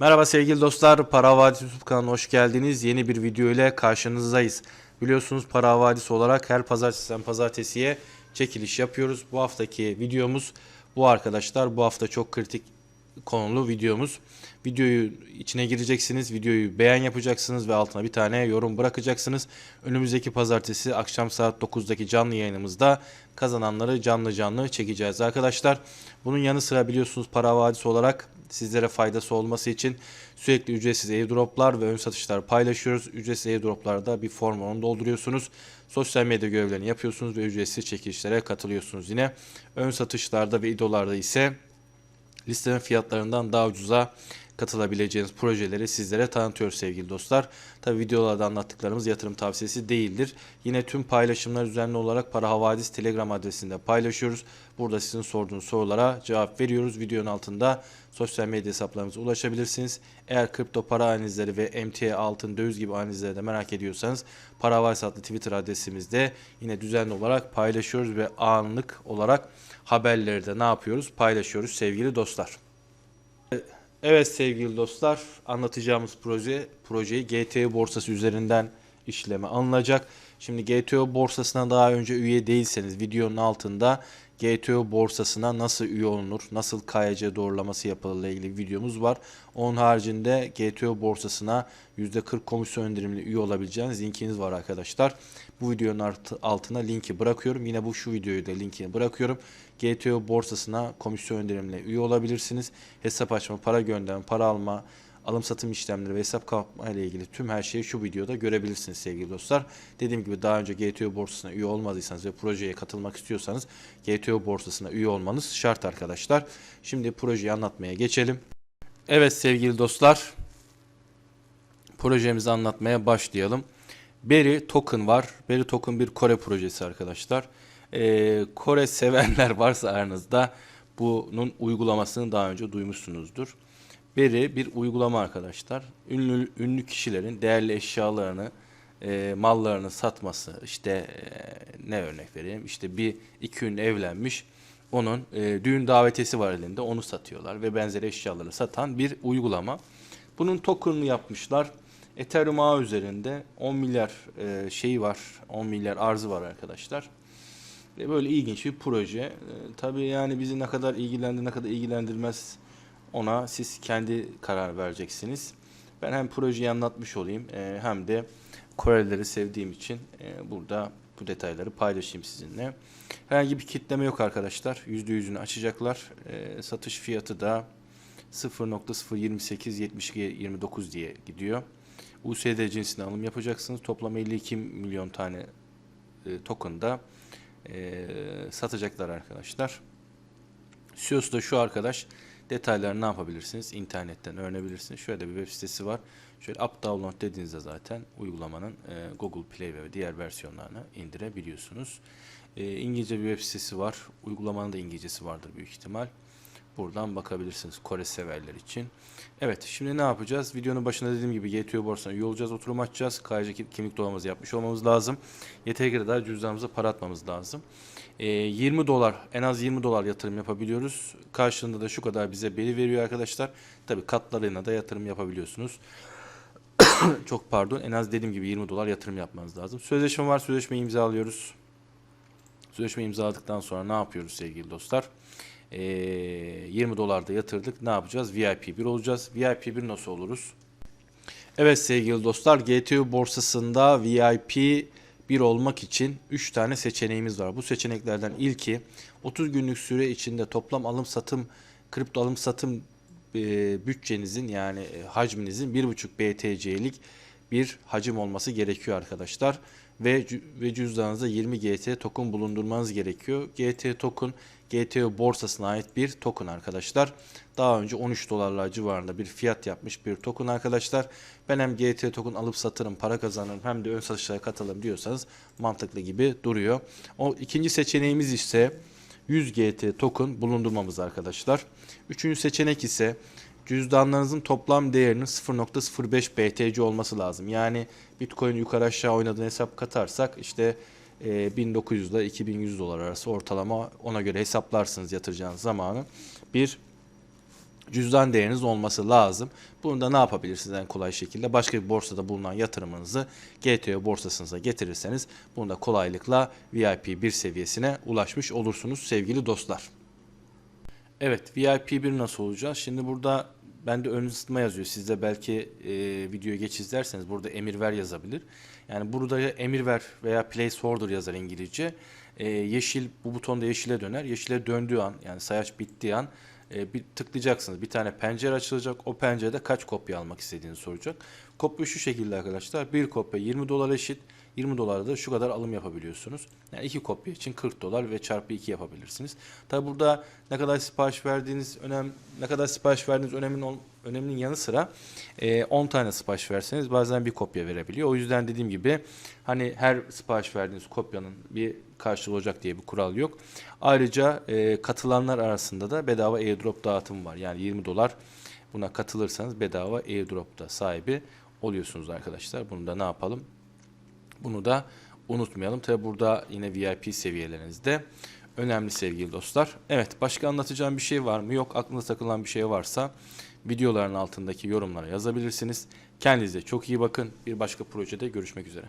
Merhaba sevgili dostlar, Para Vadisi YouTube kanalına hoş geldiniz. Yeni bir video ile karşınızdayız. Biliyorsunuz Para Vadisi olarak her pazartesiden pazartesiye çekiliş yapıyoruz. Bu haftaki videomuz bu arkadaşlar. Bu hafta çok kritik konulu videomuz. Videoyu içine gireceksiniz, videoyu beğen yapacaksınız ve altına bir tane yorum bırakacaksınız. Önümüzdeki pazartesi akşam saat 9'daki canlı yayınımızda kazananları canlı canlı çekeceğiz arkadaşlar. Bunun yanı sıra biliyorsunuz Para Vadisi olarak sizlere faydası olması için sürekli ücretsiz airdroplar ve ön satışlar paylaşıyoruz. Ücretsiz airdroplarda bir form onu dolduruyorsunuz. Sosyal medya görevlerini yapıyorsunuz ve ücretsiz çekilişlere katılıyorsunuz yine. Ön satışlarda ve idolarda ise listenin fiyatlarından daha ucuza katılabileceğiniz projeleri sizlere tanıtıyoruz sevgili dostlar. Tabi videolarda anlattıklarımız yatırım tavsiyesi değildir. Yine tüm paylaşımlar düzenli olarak Para Havadis Telegram adresinde paylaşıyoruz. Burada sizin sorduğunuz sorulara cevap veriyoruz. Videonun altında sosyal medya hesaplarımıza ulaşabilirsiniz. Eğer kripto para analizleri ve emtia, altın, döviz gibi analizleri de merak ediyorsanız Para Havadis adlı Twitter adresimizde yine düzenli olarak paylaşıyoruz ve anlık olarak haberleri de ne yapıyoruz? Paylaşıyoruz sevgili dostlar. Evet sevgili dostlar, anlatacağımız proje projeyi GTO borsası üzerinden işleme alınacak. Şimdi GTO borsasına daha önce üye değilseniz videonun altında GTO borsasına nasıl üye olunur, nasıl KYC doğrulaması yapılır ile ilgili videomuz var. Onun haricinde GTO borsasına %40 komisyon indirimli üye olabileceğiniz linkiniz var arkadaşlar. Bu videonun altına linki bırakıyorum. Yine bu şu videoyu da linkini bırakıyorum. GTO borsasına komisyon indirimle üye olabilirsiniz. Hesap açma, para gönderme, para alma, alım satım işlemleri ve hesap kapatma ile ilgili tüm her şeyi şu videoda görebilirsiniz sevgili dostlar. Dediğim gibi daha önce GTO borsasına üye olmadıysanız ve projeye katılmak istiyorsanız GTO borsasına üye olmanız şart arkadaşlar. Şimdi projeyi anlatmaya geçelim. Evet sevgili dostlar, projemizi anlatmaya başlayalım. Berry Token var. Berry Token bir Kore projesi arkadaşlar. Ee, Kore sevenler varsa aranızda bunun uygulamasını daha önce duymuşsunuzdur. Berry bir uygulama arkadaşlar. Ünlü ünlü kişilerin değerli eşyalarını, e, mallarını satması. İşte e, ne örnek vereyim? İşte bir iki ünlü evlenmiş. Onun e, düğün davetiyesi var elinde. Onu satıyorlar ve benzeri eşyaları satan bir uygulama. Bunun token'ını yapmışlar. Ethereum ağı üzerinde 10 milyar e, şeyi var. 10 milyar arzı var arkadaşlar. Ve böyle ilginç bir proje. E, tabii yani bizi ne kadar ilgilendir ne kadar ilgilendirmez ona siz kendi karar vereceksiniz. Ben hem projeyi anlatmış olayım e, hem de Korelileri sevdiğim için e, burada bu detayları paylaşayım sizinle. Herhangi bir kitleme yok arkadaşlar. %100'ünü açacaklar. E, satış fiyatı da 0.0287229 diye gidiyor. USD cinsine alım yapacaksınız. Toplam 52 milyon tane e, token da e, satacaklar arkadaşlar. CEO'su da şu arkadaş. Detaylarını ne yapabilirsiniz? İnternetten öğrenebilirsiniz. Şöyle bir web sitesi var. Şöyle app download dediğinizde zaten uygulamanın e, Google Play ve diğer versiyonlarını indirebiliyorsunuz. E, İngilizce bir web sitesi var. Uygulamanın da İngilizcesi vardır büyük ihtimal. Buradan bakabilirsiniz Kore severler için. Evet şimdi ne yapacağız? Videonun başında dediğim gibi GTO borsasına üye olacağız, oturum açacağız. KYC kim- kimlik dolaması yapmış olmamız lazım. Yeteri kadar cüzdanımıza para atmamız lazım. Ee, 20 dolar, en az 20 dolar yatırım yapabiliyoruz. Karşılığında da şu kadar bize beli veriyor arkadaşlar. Tabi katlarına da yatırım yapabiliyorsunuz. Çok pardon. En az dediğim gibi 20 dolar yatırım yapmanız lazım. Sözleşme var. Sözleşmeyi imzalıyoruz. Sözleşme imzaladıktan sonra ne yapıyoruz sevgili dostlar? Ee, 20 dolar da yatırdık. Ne yapacağız? VIP 1 olacağız. VIP 1 nasıl oluruz? Evet sevgili dostlar GTO borsasında VIP 1 olmak için 3 tane seçeneğimiz var. Bu seçeneklerden ilki 30 günlük süre içinde toplam alım satım kripto alım satım e, bütçenizin yani e, hacminizin 1.5 BTC'lik bir hacim olması gerekiyor arkadaşlar. Ve, ve cüzdanınızda 20 GT token bulundurmanız gerekiyor. GT token GTO borsasına ait bir token arkadaşlar. Daha önce 13 dolarlar civarında bir fiyat yapmış bir token arkadaşlar. Ben hem GT token alıp satırım, para kazanırım hem de ön satışlara katılırım diyorsanız mantıklı gibi duruyor. O ikinci seçeneğimiz ise 100 GT token bulundurmamız arkadaşlar. Üçüncü seçenek ise cüzdanlarınızın toplam değerinin 0.05 BTC olması lazım. Yani Bitcoin yukarı aşağı oynadığın hesap katarsak işte e, 1900 ile 2100 dolar arası ortalama ona göre hesaplarsınız yatıracağınız zamanı. Bir cüzdan değeriniz olması lazım. Bunu da ne yapabilirsiniz en kolay şekilde? Başka bir borsada bulunan yatırımınızı GTO borsasınıza getirirseniz bunu da kolaylıkla VIP 1 seviyesine ulaşmış olursunuz sevgili dostlar. Evet VIP 1 nasıl olacağız? Şimdi burada bende ön ısıtma yazıyor. Siz de belki e, videoya geç izlerseniz burada emir ver yazabilir. Yani burada emir ver veya placeholder yazar İngilizce. E, yeşil bu butonda yeşile döner. Yeşile döndüğü an yani sayaç bittiği an e, bir tıklayacaksınız. Bir tane pencere açılacak. O pencerede kaç kopya almak istediğini soracak. Kopya şu şekilde arkadaşlar. Bir kopya 20 dolar eşit. 20 dolarda da şu kadar alım yapabiliyorsunuz. Yani iki kopya için 40 dolar ve çarpı 2 yapabilirsiniz. Tabi burada ne kadar sipariş verdiğiniz önem ne kadar sipariş verdiğiniz önemin öneminin yanı sıra e, 10 tane sipariş verseniz bazen bir kopya verebiliyor. O yüzden dediğim gibi hani her sipariş verdiğiniz kopyanın bir karşılığı olacak diye bir kural yok. Ayrıca e, katılanlar arasında da bedava airdrop dağıtım var. Yani 20 dolar buna katılırsanız bedava airdrop da sahibi oluyorsunuz arkadaşlar. Bunu da ne yapalım? Bunu da unutmayalım. Tabi burada yine VIP seviyelerinizde önemli sevgili dostlar. Evet başka anlatacağım bir şey var mı? Yok aklınıza takılan bir şey varsa videoların altındaki yorumlara yazabilirsiniz. Kendinize çok iyi bakın. Bir başka projede görüşmek üzere.